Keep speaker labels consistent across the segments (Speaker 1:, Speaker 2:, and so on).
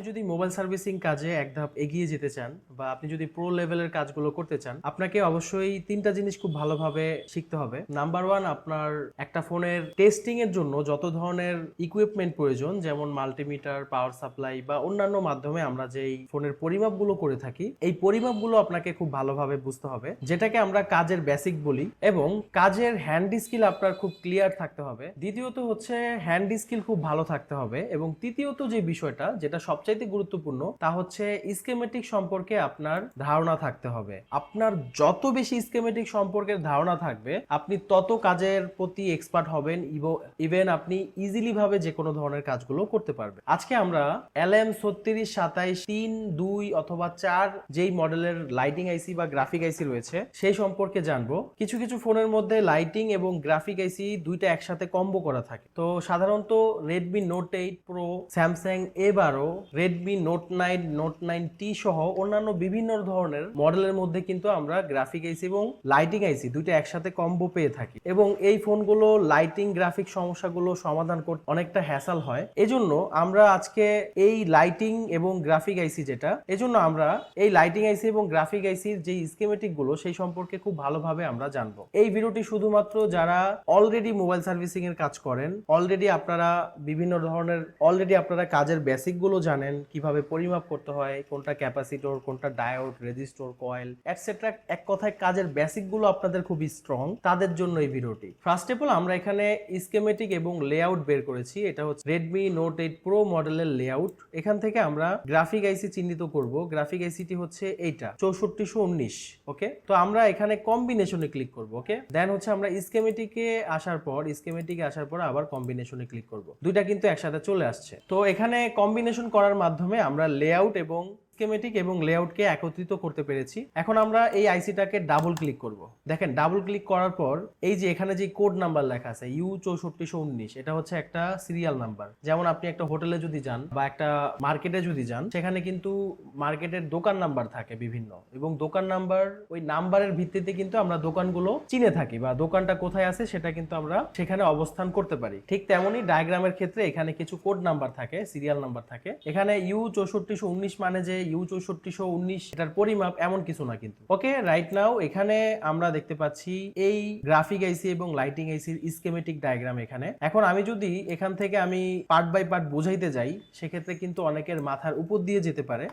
Speaker 1: আপনি যদি mobile servicing কাজে এক ধাপ এগিয়ে যেতে চান বা আপনি যদি প্রো লেভেলের কাজগুলো করতে চান, আপনাকে অবশ্যই তিনটা জিনিস খুব ভালোভাবে শিখতে হবে। নাম্বার ওয়ান, আপনার একটা ফোনের টেস্টিং এর জন্য যত ধরনের ইকুইপমেন্ট প্রয়োজন, যেমন মাল্টিমিটার পাওয়ার সাপ্লাই বা অন্যান্য মাধ্যমে আমরা যেই ফোনের পরিমাপগুলো করে থাকি, এই পরিমাপগুলো আপনাকে খুব ভালোভাবে বুঝতে হবে। যেটাকে আমরা কাজের বেসিক বলি এবং কাজের হ্যান্ড স্কিল আপনার খুব ক্লিয়ার থাকতে হবে। দ্বিতীয়ত হচ্ছে হ্যান্ড স্কিল খুব ভালো থাকতে হবে এবং তৃতীয়ত যে বিষয়টা, যেটা সবচাইতে গুরুত্বপূর্ণ, তা হচ্ছে স্কেমেটিক সম্পর্কে আপনার ধারণা থাকতে হবে। আপনার যত বেশি স্কেমেটিক সম্পর্কের ধারণা থাকবে, আপনি তত কাজের প্রতি এক্সপার্ট হবেন ইভেন আপনি ইজিলি ভাবে যে কোনো ধরনের কাজগুলো করতে পারবেন। আজকে আমরা এলএম ছত্রিশ, সাতাইশ, তিন, দুই অথবা চার যেই মডেলের লাইটিং আইসি বা গ্রাফিক আইসি রয়েছে, সেই সম্পর্কে জানব। কিছু কিছু ফোনের মধ্যে লাইটিং এবং গ্রাফিক আইসি দুইটা একসাথে কম্বো করা থাকে। তো সাধারণত Redmi note eight pro Samsung A বারো Redmi note nine note nine T সহ অন্যান্য বিভিন্ন ধরনের মডেলের মধ্যে কিন্তু আমরা গ্রাফিক আইসি এবং লাইটিং আইসি দুইটা একসাথে কম্বো পেয়ে থাকি। এবং এই ফোনগুলো লাইটিং গ্রাফিক সমস্যাগুলো সমাধান করতে অনেকটা হ্যাসাল হয়। এজন্য আমরা আজকে এই লাইটিং এবং গ্রাফিক আইসি যেটা, এজন্য আমরা এই লাইটিং আইসি এবং গ্রাফিক আইসির যে স্কিমেটিকগুলো, সেই সম্পর্কে খুব ভালোভাবে আমরা জানব। এই ভিডিওটি শুধুমাত্র যারা অলরেডি মোবাইল সার্ভিসিং এর কাজ করেন অলরেডি আপনারা বিভিন্ন ধরনের অলরেডি আপনারা কাজের বেসিকগুলো জানেন কীভাবে পরিমাপ করতে হয়, কোনটা ক্যাপাসিটর, কোনটা ডায়োড, রেজিস্টর, কয়েল এটসেট্রা এক কথায় কাজের বেসিকগুলো আপনাদের খুবই স্ট্রং তাদের জন্য এই ভিডিওটি। ফার্স্ট অফ অল আমরা এখানে স্কেমেটিক এবং লেআউট বের করেছি, এটা হচ্ছে রেডমি নোট এইট প্রো মডেলের লেআউট এখান থেকে আমরা গ্রাফিক আইসি চিহ্নিত করব গ্রাফিক আইসিটি হচ্ছে এইটা, চৌষট্টিশো উনিশ ওকে তো আমরা এখানে কম্বিনেশনে ক্লিক করব ওকে দেন হচ্ছে আমরা স্কেমেটিকে আসার পর স্কেমেটিকে আসার পর আবার কম্বিনেশনে ক্লিক করব। দুইটা কিন্তু একসাথে চলে আসছে। তো এখানে কম্বিনেশন করার মাধ্যমে আমরা লেআউট এবং স্কেমেটিক এবং লেআউটকে একত্রিত করতে পেরেছি। এখন আমরা এই আইসিটাকে ডাবল ক্লিক করব। দেখেন ডাবল ক্লিক করার পর এই যে এখানে যে কোড নাম্বার লেখা আছে ইউ চৌষট্টিশো উনিশ, এটা হচ্ছে একটা সিরিয়াল নাম্বার যেমন আপনি একটা হোটেলে যদি যান বা একটা মার্কেটে যদি যান, সেখানে কিন্তু মার্কেটের দোকান নাম্বার থাকে বিভিন্ন। এবং দোকান নাম্বার ওই নাম্বারের ভিত্তিতে কিন্তু আমরা দোকানগুলো চিনে থাকি বা দোকানটা কোথায় আছে সেটা কিন্তু আমরা সেখানে অবস্থান করতে পারি। ঠিক তেমনই ডায়াগ্রামের ক্ষেত্রে এখানে কিছু কোড নাম্বার থাকে সিরিয়াল নাম্বার থাকে। এখানে ইউ চৌষট্টিশো উনিশ মানে যে ইউ চৌষট্টিশো উনিশ, এটার পরিমাপ এমন কিছু না কিন্তু। ওকে রাইট নাও এখানে আমরা দেখতে পাচ্ছি এই গ্রাফিক আইসি এবং লাইটিং আইসির স্কেমেটিক ডায়াগ্রাম এখানে। এখন আমি যদি এখান থেকে আমি পার্ট বাই পার্ট বোঝাইতে যাই, সেক্ষেত্রে কিন্তু অনেকের মাথার উপর দিয়ে যেতে পারে।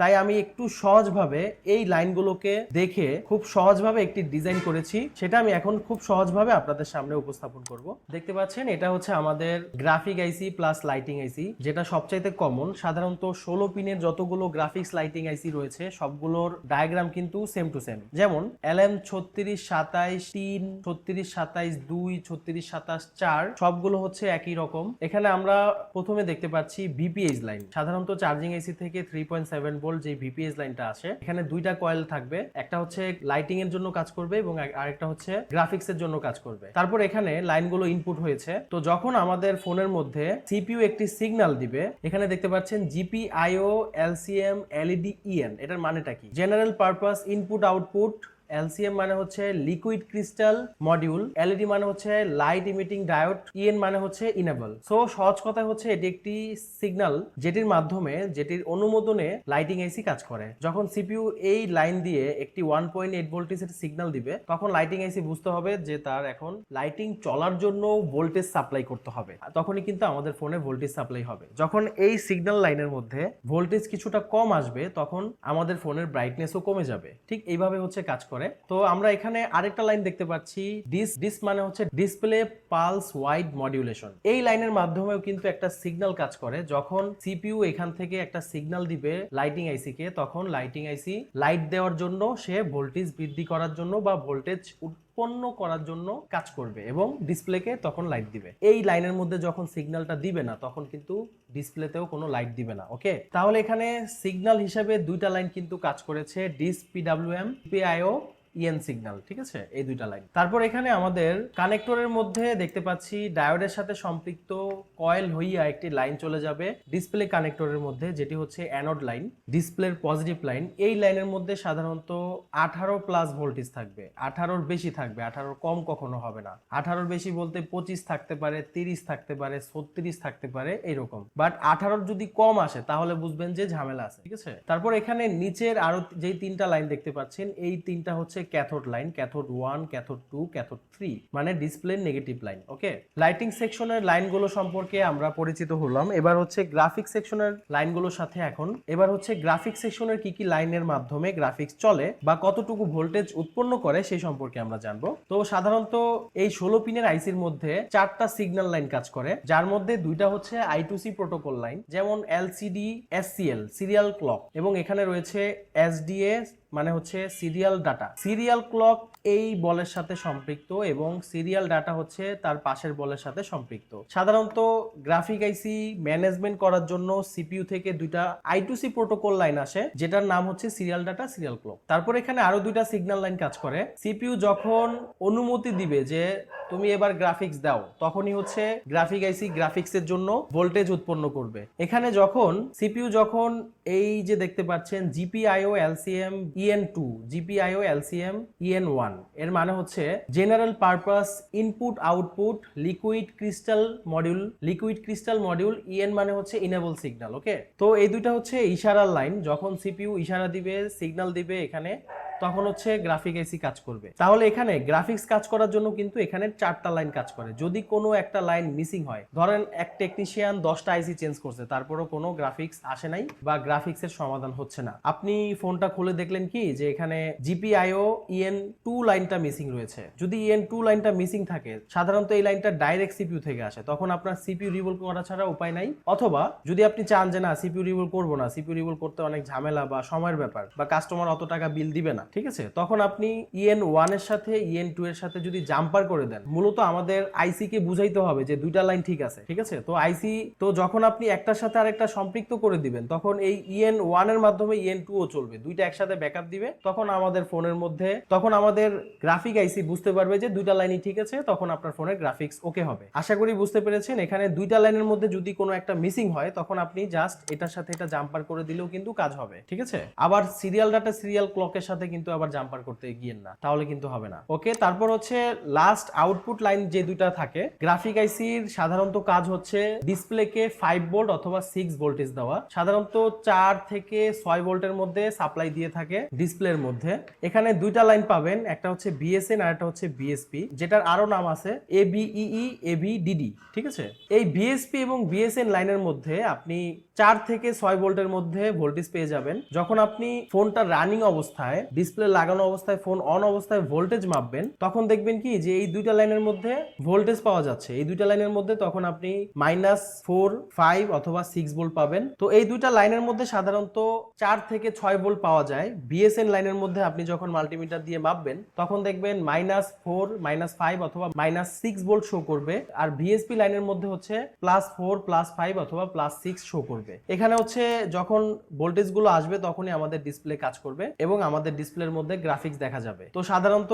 Speaker 1: তাই আমি একটু সহজভাবে এই লাইনগুলোকে দেখে খুব সহজভাবে একটি ডিজাইন করেছি, সেটা আমি এখন খুব সহজভাবে আপনাদের সামনে উপস্থাপন করব। দেখতে পাচ্ছেন, এটা হচ্ছে আমাদের graphic IC plus lighting IC যেটা সবচাইতে কমন সাধারণত ষোলো পিনের যতগুলো গ্রাফিক্স লাইটিং আইসি রয়েছে, সবগুলোর ডায়াগ্রাম কিন্তু সেম টু সেম যেমন এলএম ছত্রিশ সাতাইশ তিন, ছত্রিশ সাতাইশ দুই, ছত্রিশ সাতাশ চার, সবগুলো হচ্ছে একই রকম। এখানে আমরা প্রথমে দেখতে পাচ্ছি ভিপিএইচ লাইন সাধারণত চার্জিং এসি থেকে থ্রি পয়েন্ট সেভেন ভোল্ট যে ভিপিএইচ লাইনটা আসে, এখানে দুইটা কয়েল থাকবে। একটা হচ্ছে লাইটিং এর জন্য কাজ করবে এবং আরেকটা হচ্ছে গ্রাফিক্স এর জন্য কাজ করবে। তারপর এখানে লাইনগুলো ইনপুট হয়েছে। তো যখন আমাদের ফোনের মধ্যে সিপিইউ একটি সিগন্যাল দিবে, এখানে দেখতে পাচ্ছেন GPIO LCM LED EN E এটার মানেটা কি? General purpose input output LCM মানে হচ্ছে লিকুইড ক্রিস্টাল মডিউল, এলইডি মানে হচ্ছে লাইট ইমিটিং ডায়োড, ইএন মানে হচ্ছে ইনেবল। সো, সহজ কথা হচ্ছে এটি একটি সিগন্যাল যেটির মাধ্যমে যেটির অনুমোদনে লাইটিং এসি কাজ করে। যখন সিপিইউ এই লাইন দিয়ে একটি ওয়ান পয়েন্ট এইট ভোল্টেজের সিগন্যাল দিবে, তখন লাইটিং এসি বুঝতে হবে যে তার এখন লাইটিং চলার জন্য ভোল্টেজ সাপ্লাই করতে হবে। তখনই কিন্তু আমাদের ফোনে ভোল্টেজ সাপ্লাই হবে। যখন এই সিগন্যাল লাইনের মধ্যে ভোল্টেজ কিছুটা কম আসবে, তখন আমাদের ফোনের ব্রাইটনেসও কমে যাবে। ঠিক এইভাবে হচ্ছে কাজ করে তো আমরা এখানে আরেকটা লাইন দেখতে পাচ্ছি। ডিস ডিস মানে হচ্ছে ডিসপ্লে পালস ওয়াইড মডিউলেশন এই লাইনের মাধ্যমেও কিন্তু একটা সিগন্যাল কাজ করে। যখন সিপিইউ এখান থেকে একটা সিগন্যাল দিবে লাইটিং আইসি কে, তখন লাইটিং আইসি লাইট দেওয়ার জন্য সে ভোল্টেজ বৃদ্ধি করার জন্য বা ভোল্টেজ উৎপন্ন করার জন্য কাজ করবে এবং ডিসপ্লেকে তখন লাইট দিবে। এই লাইনের মধ্যে যখন সিগন্যালটা দিবে না, তখন কিন্তু ডিসপ্লেতেও কোনো লাইট দিবে না ওকে তাহলে এখানে সিগন্যাল হিসাবে দুইটা লাইন কিন্তু কাজ করেছে। DIS PWM PIO EN signal, ঠিক আছে? এই দুইটা লাইন। তারপর এখানে আমাদের কানেক্টরের মধ্যে দেখতে পাচ্ছি ডায়োডের সাথে সম্পৃক্ত কয়েল হইয়া একটি লাইন চলে যাবে ডিসপ্লে কানেক্টরের মধ্যে, যেটি হচ্ছে অ্যানোড লাইন, ডিসপ্লের পজিটিভ লাইন। এই লাইনের মধ্যে সাধারণত আঠারো প্লাস ভোল্টেজ থাকবে, আঠারোর বেশি থাকবে, আঠারোর কম কখনো হবে না। আঠারোর বেশি বলতে পঁচিশ থাকতে পারে, তিরিশ থাকতে পারে, ছত্রিশ থাকতে পারে, এইরকম। বাট আঠারোর যদি কম আসে, তাহলে বুঝবেন যে ঝামেলা আছে, ঠিক আছে? তারপর এখানে নিচের আরও যেই তিনটা লাইন দেখতে পাচ্ছেন, এই তিনটা হচ্ছে cathode line cathode one cathode two cathode three মানে display negative line okay lighting সেকশনের লাইনগুলো সম্পর্কে আমরা পরিচিত হলাম। এবার হচ্ছে গ্রাফিক সেকশনের লাইনগুলোর সাথে এখন। এবার হচ্ছে গ্রাফিক সেকশনের কি কি লাইনের মাধ্যমে গ্রাফিক্স চলে বা কতটুকু ভোল্টেজ উৎপন্ন করে সেই সম্পর্কে আমরা জানব। তো সাধারণত এই ষোলো পিনের আইসির মধ্যে চারটা সিগন্যাল লাইন কাজ করে, যার মধ্যে দুইটা হচ্ছে I two C protocol line যেমন এলসিডি এসসিএল সিরিয়াল ক্লক এবং এখানে রয়েছে এসডিএস মানে হচ্ছে সিরিয়াল ডাটা সিরিয়াল ক্লক এই বলের সাথে সম্পৃক্ত এবং সিরিয়াল ডাটা হচ্ছে তার পাশের বলের সাথে সম্পৃক্ত। সাধারণত গ্রাফিক আইসি ম্যানেজমেন্ট করার জন্য সিপিইউ থেকে দুইটা I two C protocol line আসে, যেটার নাম হচ্ছে সিরিয়াল ডাটা সিরিয়াল ক্লক তারপর এখানে আরও দুইটা সিগন্যাল লাইন কাজ করে। সিপিইউ যখন অনুমতি দিবে যে তুমি এবার গ্রাফিক্স দাও, তখনই হচ্ছে গ্রাফিক আইসি গ্রাফিক্সের জন্য ভোল্টেজ উৎপন্ন করবে। এখানে যখন সিপিইউ যখন এই যে দেখতে পাচ্ছেন GPIO LCM EN two GPIO LCM EN ওয়ানের মানে হচ্ছে general purpose input output liquid crystal module liquid crystal module EN মানে হচ্ছে ইনেবল সিগন্যাল ওকে তো এই দুইটা হচ্ছে ইশারার লাইন যখন সিপিউ ইশারা দিবে সিগন্যাল দিবে এখানে তখন হচ্ছে গ্রাফিক এসি কাজ করবে। তাহলে এখানে গ্রাফিক্স কাজ করার জন্য কিন্তু এখানে চারটা লাইন কাজ করে। যদি কোনো একটা লাইন মিসিং হয়, ধরেন এক টেকনিশিয়ান দশটা আইসি চেঞ্জ করছে, তারপরও কোনো গ্রাফিক্স আসে নাই বা গ্রাফিক্সের সমাধান হচ্ছে না। আপনি ফোনটা খুলে দেখলেন কি, যে এখানে জিপিআইও ইএন টু লাইনটা মিসিং রয়েছে। যদি ইএন টু লাইনটা মিসিং থাকে, সাধারণত এই লাইনটা ডাইরেক্ট সিপিইউ থেকে আসে, তখন আপনার সিপিইউ রিভোল করা ছাড়া উপায় নাই। অথবা যদি আপনি চান যে না সিপিউ রিভোল করব না সিপিউ রিভোল করতে অনেক ঝামেলা বা সময়ের ব্যাপার বা কাস্টমার অত টাকা বিল দিবে না ঠিক আছে? তখন আপনি ইএন ওয়ানের সাথে ইএন টু এর সাথে যদি জাম্পার করে দেন, মূলত আমাদের আইসি কে বুঝাইতে হবে যে দুইটা লাইন ঠিক আছে ঠিক আছে? তো আইসি তো যখন আপনি একটার সাথে আরেকটা সম্পৃক্ত করে দিবেন, তখন এই ইএন ওয়ানের মাধ্যমে ইএন টু ও চলবে। দুইটা একসাথে ব্যাকআপ দিবে, তখন আমাদের ফোনের মধ্যে, তখন আমাদের গ্রাফিক আইসি বুঝতে পারবে যে দুইটা লাইনই ঠিক আছে, তখন আপনার ফোনের গ্রাফিক্স ওকে হবে। আশা করি বুঝতে পেরেছেন, এখানে দুইটা লাইনের মধ্যে যদি কোনো একটা মিসিং হয়, তখন আপনি জাস্ট এটার সাথে এটা জাম্পার করে দিলেও কিন্তু কাজ হবে, ঠিক আছে? আবার সিরিয়াল ডাটা সিরিয়াল ক্লকের সাথে কিন্তু আবার জাম্পার করতে গিয়েন না, তাহলে কিন্তু হবে না। ওকে তারপর হচ্ছে লাস্ট আউটপুট লাইন যে দুইটা থাকে গ্রাফিক আইসির সাধারণত কাজ হচ্ছে ডিসপ্লেকে ফাইভ ভোল্ট অথবা সিক্স ভোল্টেজ দেওয়া। সাধারণত চার থেকে ছয় ভোল্টের মধ্যে সাপ্লাই দিয়ে থাকে ডিসপ্লের মধ্যে। এখানে দুইটা লাইন পাবেন, একটা হচ্ছে বিএসএন আর একটা হচ্ছে বিএসপি যেটার আরও নাম আছে এ বিই এ ডিডি ঠিক আছে? এই বিএসপি এবং বিএসএন লাইনের মধ্যে আপনি চার থেকে ছয় ভোল্টের মধ্যে ভোল্টেজ পেয়ে যাবেন। যখন আপনি ফোনটা রানিং অবস্থায় ডিসপ্লে লাগানো অবস্থায় ফোন অন অবস্থায় ভোল্টেজ মাপবেন, তখন দেখবেন কি যে এই দুইটা লাইনের মধ্যে ভোল্টেজ পাওয়া যাচ্ছে। এই দুইটা লাইনের মধ্যে তখন আপনি মাইনাস ফোর ফাইভ অথবা সিক্স ভোল্ট পাবেন। তো এই দুইটা লাইনের মধ্যে সাধারণত চার থেকে ছয় ভোল্ট পাওয়া যায়। বিএসএন লাইনের মধ্যে আপনি যখন মাল্টিমিটার দিয়ে মাপবেন, তখন দেখবেন মাইনাস ফোর মাইনাস ফাইভ অথবা মাইনাস সিক্স ভোল্ট শো করবে। আর ভিএসপি লাইনের মধ্যে হচ্ছে প্লাস ফোর প্লাস ফাইভ অথবা প্লাস সিক্স শো করবে। এখানে হচ্ছে যখন ভোল্টেজগুলো আসবে, তখনই আমাদের ডিসপ্লে কাজ করবে এবং আমাদের ডিসপ্লের মধ্যে গ্রাফিক্স দেখা যাবে। তো সাধারণত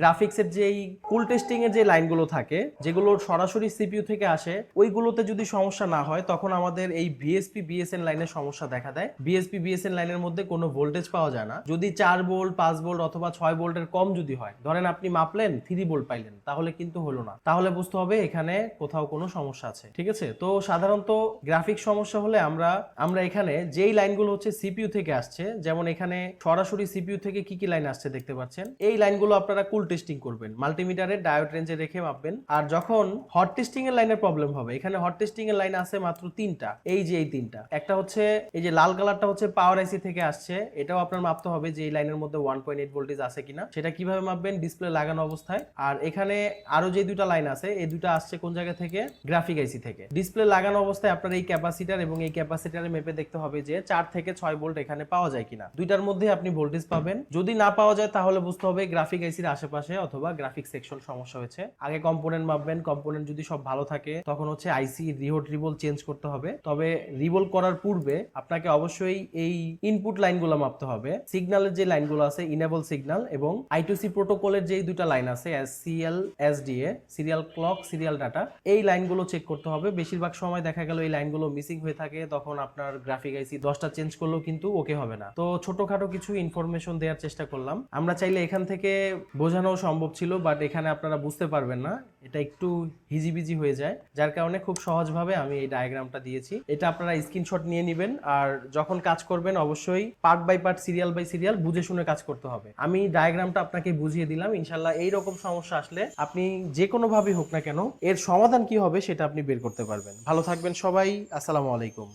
Speaker 1: গ্রাফিক্স এর যেই কুল টেস্টিং এর যে লাইনগুলো থাকে, যেগুলো সরাসরি সিপিইউ থেকে আসে, ওইগুলোতে যদি সমস্যা না হয়, তখন আমাদের এই বিএসপি বিএসএন লাইনের সমস্যা দেখা দেয়। বিএসপি বিএসএন লাইনের মধ্যে কোনো ভোল্টেজ পাওয়া যায় না। যদি চার ভোল্ট পাঁচ ভোল্ট অথবা ছয় ভোল্টের কম যদি হয়, ধরেন আপনি মাপলেন থ্রি ভোল্ট পাইলেন, তাহলে কিন্তু হলো না। তাহলে বুঝতে হবে এখানে কোথাও কোনো সমস্যা আছে, ঠিক আছে? তো সাধারণত গ্রাফিক সমস্যা হলে আমরা আমরা এখানে যেই লাইনগুলো হচ্ছে সিপিইউ থেকে আসছে, যেমন এখানে সরাসরি সিপিইউ থেকে কি কি লাইন আসছে দেখতে পাচ্ছেন? এই লাইনগুলো আপনারা কুল টেস্টিং করবেন। মাল্টিমিটারে ডায়োড রেঞ্জে রেখে মাপবেন। আর যখন হট টেস্টিং এর লাইনের প্রবলেম হবে, এখানে হট টেস্টিং এর লাইন আছে মাত্র তিনটা। এই যে এই তিনটা। একটা হচ্ছে, এই যে লাল কালারটা হচ্ছে পাওয়ার আইসি থেকে আসছে। এটাও আপনার মাপতে হবে যে এই লাইনের মধ্যে ওয়ান পয়েন্ট এইট ভোল্টেজ আছে কিনা। সেটা কীভাবে মাপবেন? ডিসপ্লে লাগানো অবস্থায়। আর এখানে আরও যে দুইটা লাইন আছে, এই দুটো আসছে কোন জায়গা থেকে? গ্রাফিক আইসি থেকে। ডিসপ্লে লাগানো অবস্থায় আপনার এই ক্যাপাসিটার এবং এই ক্যাপাসিটারে মেপে দেখতে হবে যে চার থেকে ছয় ভোল্ট এখানে পাওয়া যায় কিনা। দুইটার মধ্যে আপনি ভোল্টেজ পাবেন। জানাবেন। যদি না পাওয়া যায়, তাহলে বুঝতে হবে গ্রাফিক আইসির আশেপাশে অথবা গ্রাফিক সেকশন সমস্যা হয়েছে। আগে কম্পোনেন্ট মাপবেন কম্পোনেন্ট যদি সব ভালো থাকে, তখন হচ্ছে আইসি রিহোট রিবল চেঞ্জ করতে হবে। তবে রিবল করার পূর্বে আপনাকে অবশ্যই এই ইনপুট লাইনগুলো মাপতে হবে। সিগন্যালের যে লাইনগুলো আছে ইনেবল সিগন্যাল এবং আইটুসি প্রোটোকলের যে দুইটা লাইন আছে S CL S DA serial clock serial data এই লাইনগুলো চেক করতে হবে। বেশিরভাগ সময় দেখা গেল এই লাইনগুলো মিসিং হয়ে থাকে, তখন আপনার গ্রাফিক আইসি দশটা চেঞ্জ করলেও কিন্তু ওকে হবে না। তো ছোটখাটো কিছু ইনফরমেশন দেওয়ার চেষ্টা করলাম। আমরা চাইলে এখান থেকে বোঝানো সম্ভব ছিল বাট এখানে আপনারা বুঝতে পারবেন না। এটা একটু হিজিবিজি হয়ে যায়। যার কারণে খুব সহজভাবে আমি এই ডায়াগ্রামটা দিয়েছি। এটা আপনারা স্ক্রিনশট নিয়ে নেবেন, আর যখন কাজ করবেন অবশ্যই part by part serial by serial বুঝে শুনে কাজ করতে হবে। আমি ডায়াগ্রামটা আপনাকে বুঝিয়ে দিলাম ইনশাল্লাহ এই রকম সমস্যা আসলে আপনি যে কোনো ভাবে হোক না কেন, এর সমাধান কি হবে সেটা আপনি বের করতে পারবেন। ভালো থাকবেন সবাই, আসসালামু আলাইকুম।